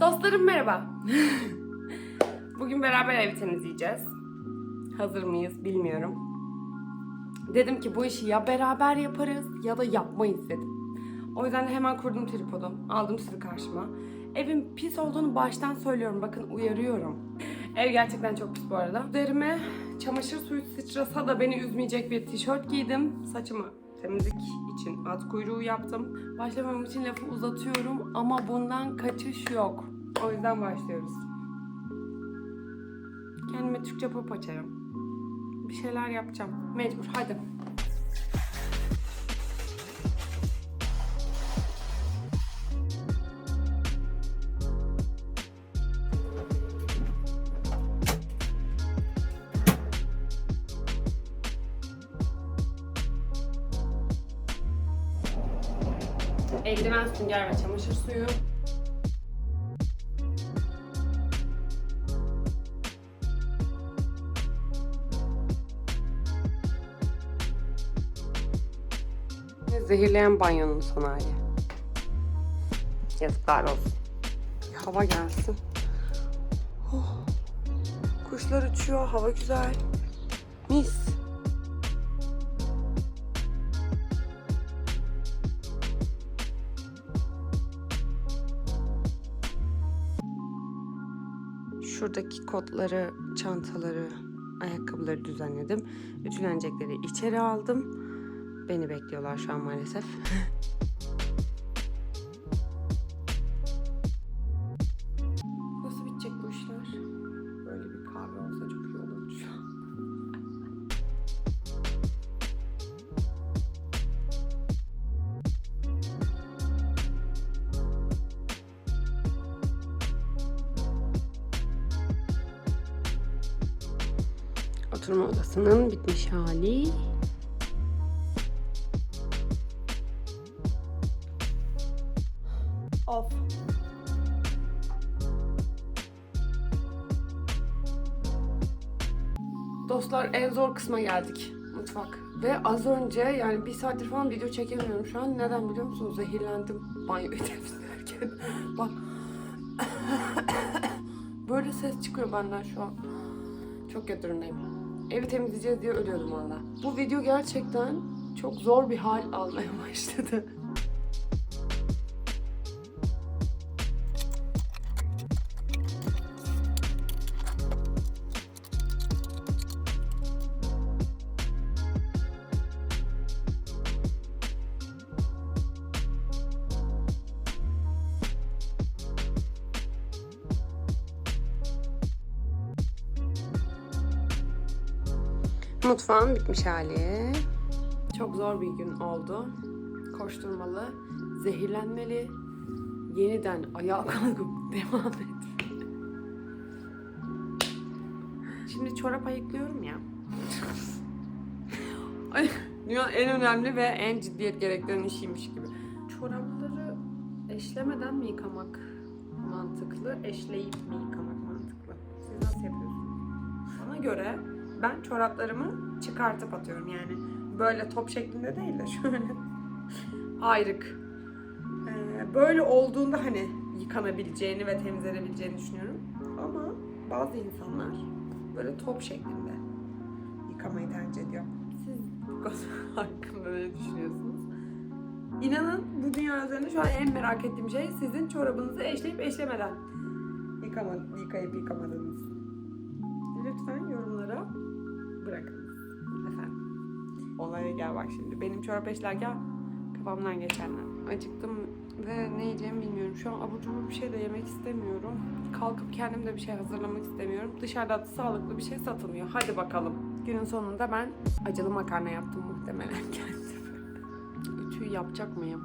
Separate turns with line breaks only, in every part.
Dostlarım merhaba. Bugün beraber evi temizleyeceğiz. Hazır mıyız bilmiyorum. Dedim ki bu işi ya beraber yaparız ya da yapmayız dedim. O yüzden de hemen kurdum tripodu. Aldım sizi karşıma. Evin pis olduğunu baştan söylüyorum. Bakın uyarıyorum. Ev gerçekten çok pis bu arada. Üzerime çamaşır suyu sıçrasa da beni üzmeyecek bir tişört giydim. Saçımı temizlik için at kuyruğu yaptım. Başlamam için lafı uzatıyorum ama bundan kaçış yok. O yüzden başlıyoruz. Kendime Türkçe pop açarım. Bir şeyler yapacağım. Mecbur. Hadi. Eldiven, sünger ve çamaşır suyu. Zehirleyen banyonun son hali. Yazıklar olsun. Hava gelsin. Oh. Kuşlar uçuyor, hava güzel. Mis. Şuradaki kotları, çantaları, ayakkabıları düzenledim. Ütülenecekleri içeri aldım. Beni bekliyorlar şu an maalesef. Oturma odasının bitmiş hali. Of. Dostlar en zor kısma geldik. Mutfak. Ve az önce yani bir saattir falan video çekemiyorum şu an. Neden biliyor musunuz? Zehirlendim banyoyu temizlerken. Bak. Böyle ses çıkıyor benden şu an. Çok kötü durumdayım. Evi temizleyeceğiz diye ölüyordum valla. Bu video gerçekten çok zor bir hal almaya başladı. Mutfağın bitmiş hali. Çok zor bir gün oldu. Koşturmalı, zehirlenmeli, yeniden ayağa kalkıp devam et. Şimdi çorap ayıklıyorum ya. Ay, dünyanın en önemli ve en ciddiyet gerektiren işiymiş gibi. Çorapları eşlemeden mi yıkamak mantıklı, eşleyip mi yıkamak mantıklı? Siz nasıl yapıyorsunuz? Bana göre ben çoraplarımı çıkartıp atıyorum yani. Böyle top şeklinde değil de şöyle ayrık. Ee, böyle olduğunda hani yıkanabileceğini ve temizlenebileceğini düşünüyorum. Ama bazı insanlar böyle top şeklinde yıkamayı tercih ediyor. Siz bu konu hakkında ne düşünüyorsunuz? İnanın bu dünya üzerinde şu an en merak ettiğim şey sizin çorabınızı eşleyip eşlemeden yıkama, yıkayıp yıkamadığınız. Olaya gel bak şimdi. Benim çorap eşlerken kafamdan geçenler. Acıktım ve ne yiyeceğimi bilmiyorum. Şu an abur cubur bir şey de yemek istemiyorum. Kalkıp kendim de bir şey hazırlamak istemiyorum. Dışarıda sağlıklı bir şey satılmıyor. Hadi bakalım. Günün sonunda ben acılı makarna yaptım muhtemelen kendim. Ütüyü yapacak mıyım?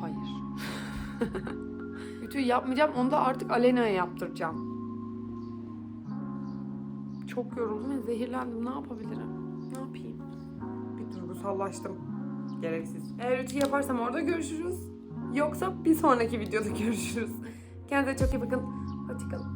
Hayır. Ütüyü yapmayacağım. Onu da artık Alena'ya yaptıracağım. Çok yoruldum ve zehirlendim. Ne yapabilirim? Ne yapayım? Bir duygusallaştım. Gereksiz. Eğer ütü yaparsam orada görüşürüz. Yoksa bir sonraki videoda görüşürüz. Kendinize çok iyi bakın. Hoşçakalın.